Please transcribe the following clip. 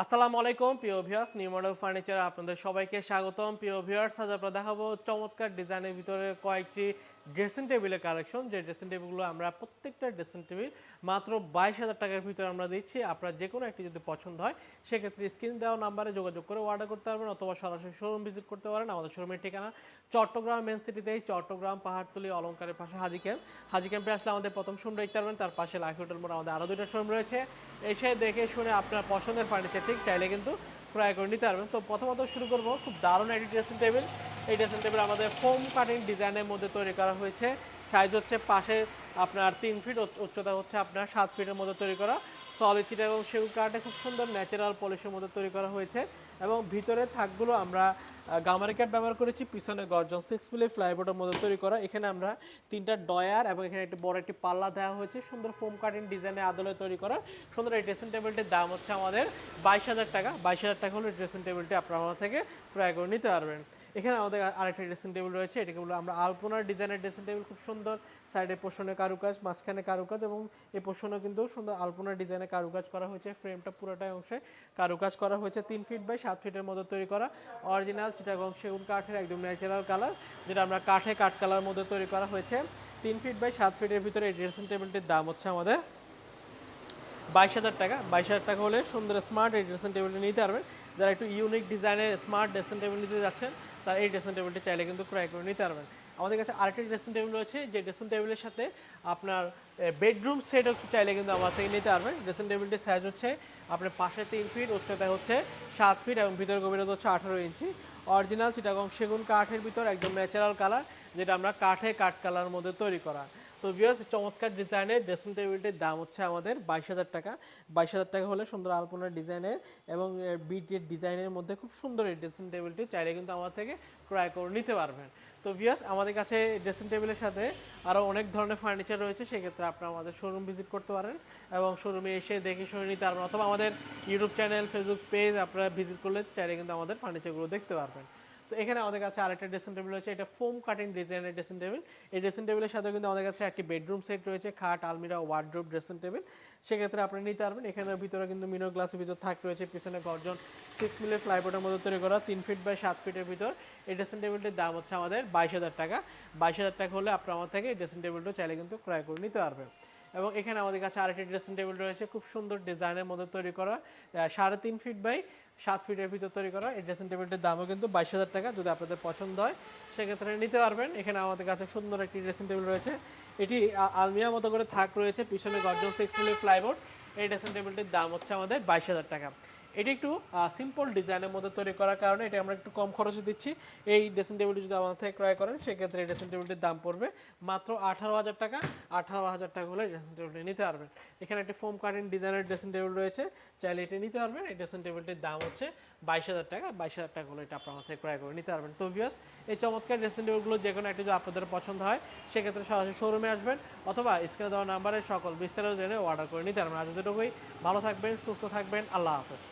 আসসালামু আলাইকুম, প্রিয় ভিউয়ার্স নিউ মডেল ফার্নিচার আপনাদের সবাইকে স্বাগতম। প্রিয় ভিউয়ার্স আজ আমরা দেখাবো চমৎকার ডিজাইনের ভিতরে কয়েকটি ড্রেসিং টেবিলের কালেকশন যে ড্রেসিং টেবিলগুলো আমরা প্রত্যেকটা ড্রেসিং টেবিল মাত্র বাইশ হাজার টাকার ভিতরে আমরা দিচ্ছি। আপনার যে কোনো একটি যদি পছন্দ হয়, সেক্ষেত্রে স্ক্রিন দেওয়া নাম্বারে যোগাযোগ করে অর্ডার করতে পারবেন অথবা সরাসরি শোরুম ভিজিট করতে পারেন। আমাদের শোরুমের ঠিকানা চট্টগ্রাম মেন সিটিতেই চট্টগ্রাম পাহাড়তলি অলঙ্কারের পাশে হাজি ক্যাম্প হাজি ক্যাম্পে আসলে আমাদের প্রথম শোরুম দেখতে পারবেন। তার পাশে লাইফ হোটেল মোড়, আমাদের আরও দুটো শোরুম রয়েছে। এসে দেখে শুনে আপনার পছন্দের ফার্নিচার ঠিক চাইলে কিন্তু ক্রয় করে নিতে পারবেন। তো প্রথমত শুরু করব খুব দারুণ একটি ড্রেসিং টেবিল এই ড্রেসিং টেবিল আমাদের ফোম কাটিং ডিজাইনের মধ্যে তৈরি করা হয়েছে। সাইজ হচ্ছে পাশে আপনার তিন ফিট উচ্চতা হচ্ছে আপনার সাত ফিটের মধ্যে তৈরি করা। সলিড এবং সেগুন কাঠে খুব সুন্দর ন্যাচারাল পলিশের মধ্যে তৈরি করা হয়েছে এবং ভিতরে থাকগুলো আমরা গামারি কাঠ ব্যবহার করেছি, পিছনে গর্জন সিক্স মিলি ফ্লাইবোর্ডের মধ্যে তৈরি করা। এখানে আমরা তিনটা ডয়ার এবং এখানে একটি বড় একটি পাল্লা দেওয়া হয়েছে, সুন্দর ফোম কাটিং ডিজাইনে আদলে তৈরি করা। সুন্দর এই ড্রেসিং টেবিলটির দাম হচ্ছে আমাদের বাইশ হাজার টাকা। বাইশ হাজার টাকা হলে ড্রেসিং টেবিলটি আপনারা থেকে ক্রয় করে নিতে পারবেন। এখানে আমাদের আরেকটা ড্রেসিং টেবিল রয়েছে, এটাকে বলে আমরা আলপনার ডিজাইনের ড্রেসিং টেবিল খুব সুন্দর। সাইডে পোষণে কারুকাজ, মাঝখানে কারুকাজ এবং এই পোষণে কিন্তু সুন্দর আলপনার ডিজাইনে কারুকাজ করা হয়েছে। ফ্রেমটা পুরোটাই অংশে কারুকাজ করা হয়েছে, তিন ফিট বাই সাত ফিটের মধ্যে তৈরি করা। অরিজিনাল চিটাগং সেগুন কাঠের একদম ন্যাচারাল কালার যেটা আমরা কাঠে কাঠ কালার মধ্যে তৈরি করা হয়েছে। তিন ফিট বাই সাত ফিটের ভিতরে এই ড্রেসিং টেবিলটির দাম হচ্ছে আমাদের বাইশ হাজার টাকা। বাইশ হাজার টাকা হলে সুন্দর স্মার্ট এই ড্রেসিং টেবিলটি নিতে পারবেন। যারা একটু ইউনিক ডিজাইনের স্মার্ট ড্রেসিং টেবিল নিতে যাচ্ছেন তারা এই ড্রেসিং টেবিলটি চাইলে কিন্তু ক্রয় করে নিতে পারবেন। আমাদের কাছে আরেকটি ড্রেসিং টেবিল রয়েছে, যে ড্রেসিং টেবিলের সাথে আপনার বেডরুম সেটও চাইলে কিন্তু আমার থেকে নিতে পারবেন। ড্রেসিং টেবিলটির সাইজ হচ্ছে আপনার পাশে তিন ফিট উচ্চতা হচ্ছে সাত ফিট এবং ভিতরে গভীরতা হচ্ছে আঠারো ইঞ্চি। অরিজিনাল চিটাগং সেগুন কাঠের ভিতর একদম ন্যাচারাল কালার যেটা আমরা কাঠে কাঠ কালার মধ্যে তৈরি করা। তো ভিউয়ার্স চমৎকার ডিজাইনের ড্রেসিং টেবিলটির দাম হচ্ছে আমাদের বাইশ হাজার টাকা। বাইশ হাজার টাকা হলে সুন্দর আলপনার ডিজাইনের এবং বিটের ডিজাইনের মধ্যে খুব সুন্দর এই ড্রেসিং টেবিলটি চাইলে কিন্তু আমার থেকে ক্রয় করে নিতে পারবেন। তো ভিউয়ার্স আমাদের কাছে ড্রেসিং টেবিলের সাথে আরও অনেক ধরনের ফার্নিচার রয়েছে, সেক্ষেত্রে আপনারা আমাদের শোরুম ভিজিট করতে পারেন এবং শোরুমে এসে দেখে শুনে নিতে পারবেন অথবা আমাদের ইউটিউব চ্যানেল ফেসবুক পেজ আপনারা ভিজিট করলে চাইলে কিন্তু আমাদের ফার্নিচারগুলো দেখতে পারবেন। তো এখানে আমাদের কাছে আরেকটা ড্রেসিং টেবিল রয়েছে, এটা ফোম কাটিং ডিজাইনের ড্রেসিং টেবিল এই ড্রেসিং টেবিলের সাথে কিন্তু আমাদের কাছে একটি বেডরুম সেট রয়েছে, খাট, আলমিরা ওয়ার্ড্রোব ড্রেসিং টেবিল সেক্ষেত্রে আপনি নিতে পারবেন এখানের ভিতরে কিন্তু মিনো গ্লাসের ভিতর থাক রয়েছে, পিছনে গর্জন সিক্স মিলের ফ্লাইবোর্ডের মধ্যে তৈরি করা, তিন ফিট বাই সাত ফিটের ভিতর। এই ড্রেসিং টেবিলটির দাম হচ্ছে আমাদের বাইশ হাজার টাকা। বাইশ হাজার টাকা হলে আপনার আমার থেকে এই ড্রেসিং টেবিলটা চাইলে কিন্তু ক্রয় করে নিতে পারবেন। এবং এখানে আমাদের কাছে আরেকটি ড্রেসিং টেবিল রয়েছে। খুব সুন্দর ডিজাইনের মধ্যে তৈরি করা। সাড়ে তিন ফিট বাই সাত ফিটের ভিতর তৈরি করা। এই ড্রেসিং টেবিলটির দামও কিন্তু বাইশ হাজার টাকা। যদি আপনাদের পছন্দ হয়, সেক্ষেত্রে নিতে পারবেন। এখানে আমাদের কাছে সুন্দর একটি ড্রেসিং টেবিল রয়েছে। এটি আলমিয়া মতো করে থাক রয়েছে। পিছনে গর্জন সিক্স মিলি ফ্লাইবোর্ড এই ড্রেসিং টেবিলটির দাম হচ্ছে আমাদের বাইশ হাজার টাকা। এটি একটু সিম্পল ডিজাইনের মধ্যে তৈরি করার কারণে এটা আমরা একটু কম খরচে দিচ্ছি। এই ড্রেসিং টেবিলটি যদি আমাদের থেকে ক্রয় করেন, সেক্ষেত্রে এই ড্রেসিং টেবিলটির দাম পড়বে মাত্র আঠারো হাজার টাকা। আঠারো হাজার টাকা হলে ড্রেসিং টেবিলটি নিতে পারবেন। এখানে একটি ফোম কাটিং ডিজাইনের ড্রেসিং টেবিল রয়েছে। চাইলে এটি নিতে পারবেন। এই ড্রেসিং টেবিলটির দাম হচ্ছে বাইশ হাজার টাকা। বাইশ হাজার টাকা হলে এটা আপনার থেকে ক্রয় করে নিতে পারবেন। তো ভিউয়ার্স এই চমৎকার ড্রেসিং টেবিলগুলো যে কোনো একটি যদি আপনাদের পছন্দ হয়, সেক্ষেত্রে সরাসরি শোরুমে আসবেন অথবা স্ক্রিনে দেওয়া নাম্বারে সকল বিস্তারিত জেনে অর্ডার করে নিতে পারবেন। আজ দুটোই ভালো থাকবেন, সুস্থ থাকবেন। আল্লাহ হাফেজ।